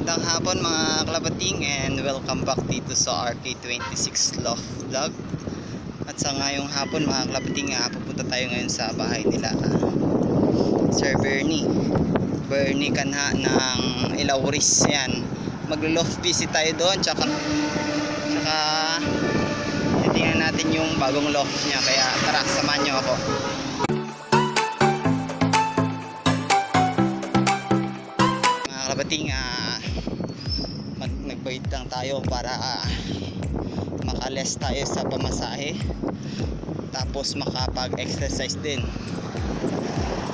Magandang hapon mga klabating and welcome back dito sa RK26 Loft Vlog. At sa ngayong hapon mga klabating, ah, pupunta tayo ngayon sa bahay nila ah, Sir Bernie. Bernie Kanha ng Ilauris. Yan. Maglo-loft visit tayo doon. Tsaka, tsaka titingnan natin yung bagong loft niya. Kaya tara, samahan niyo ako. mga kalabating ah lang tayo para ah, makales tayo sa pamasahe. Tapos makapag exercise din.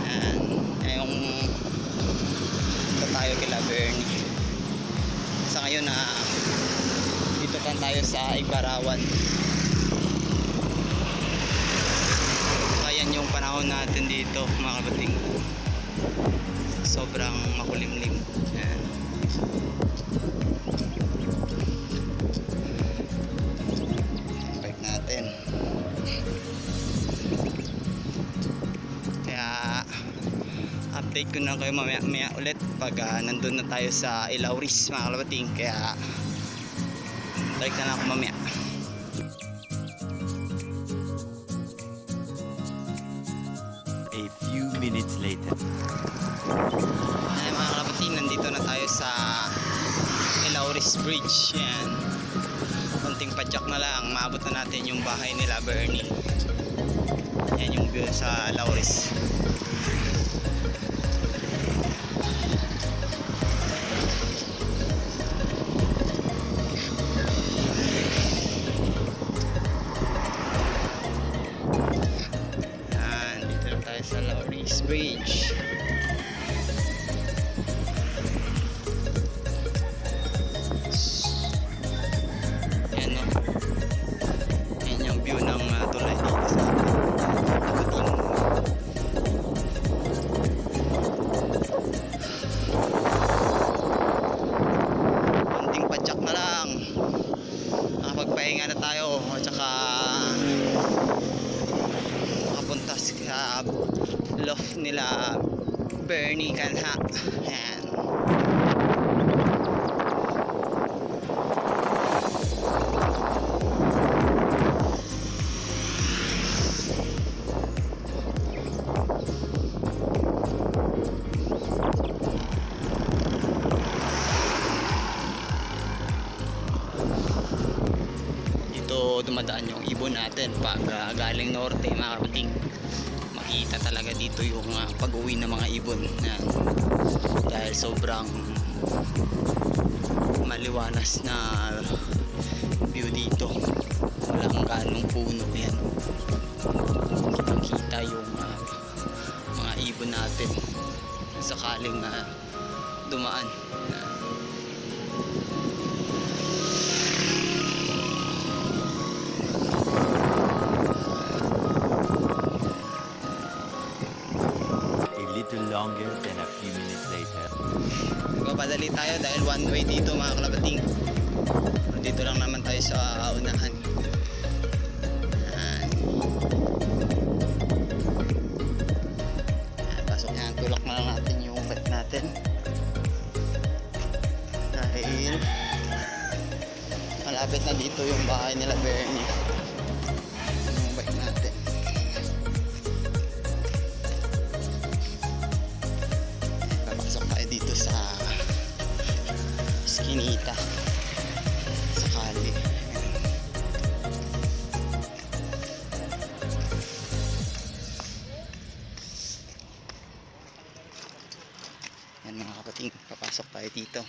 Yan yung ito tayo kila Bernie. Sa ngayon na dito lang tayo sa Igbarawan ayan yung panahon natin dito mga kabating. Sobrang makulimlim. Ayan. Update ko na kayo mamaya, mamaya ulit pag ah, nandun na tayo sa Ilauris mga kalabating kaya balik na lang ako mamaya A few minutes later. Ay mga kalabating, nandito na tayo sa Ilauris Bridge. Yan. Konting padyak na lang, maabot na natin yung bahay nila Bernie. Yan yung view sa Ilauris. Bridge. Nila Bernie Kanha. Yan. dito dumadaan yung ibon natin pag ah, galing norte mga makita talaga dito yung ah, pag-uwi ng mga ibon Yan. dahil sobrang maliwanas na view dito walang ganong puno yan makita yung ah, mga ibon natin sakaling ah, dumaan Yan. Magpapadali tayo dahil one way dito mga kalabating. Dito lang naman tayo sa unahan. Yan. Yan, Pasok na tulak na natin yung bike natin. Dahil malapit na dito yung bahay nila Bernie. Yung bike natin. Papasok tayo dito sa Skinita sa Kali. Yan mga kapating, papasok tayo dito.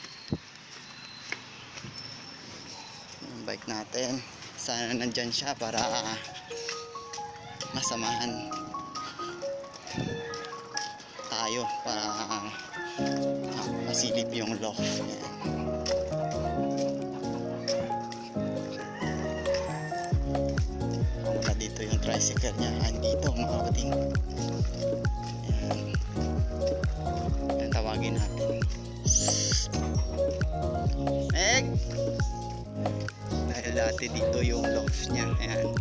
Yung bike natin, sana nandyan siya para masamahan tayo para masilip yung loft. Yan. Tricycle niya. Andito mga kapating. Yan. Yan tawagin natin. Meg! Dahil dati dito yung loft niya. Ayan.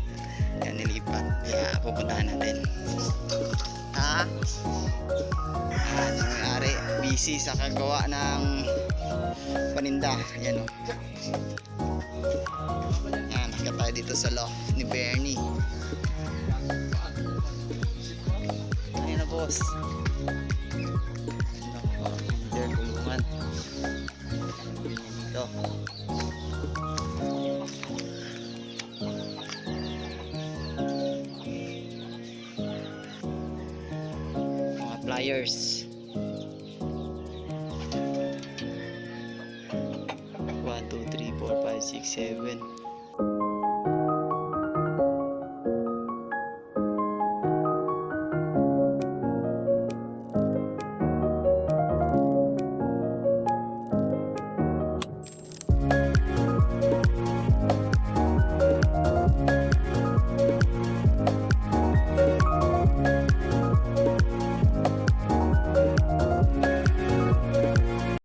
Yan nilipat. Kaya pupuntahan natin. Ha? Ayan, yung may-ari. Busy sa kagawa ng paninda. Ayan o. Yan, nakita tayo dito sa loft ni Bernie. Nako. Dito. Mga pliers. One, two, three, four, five, six, seven.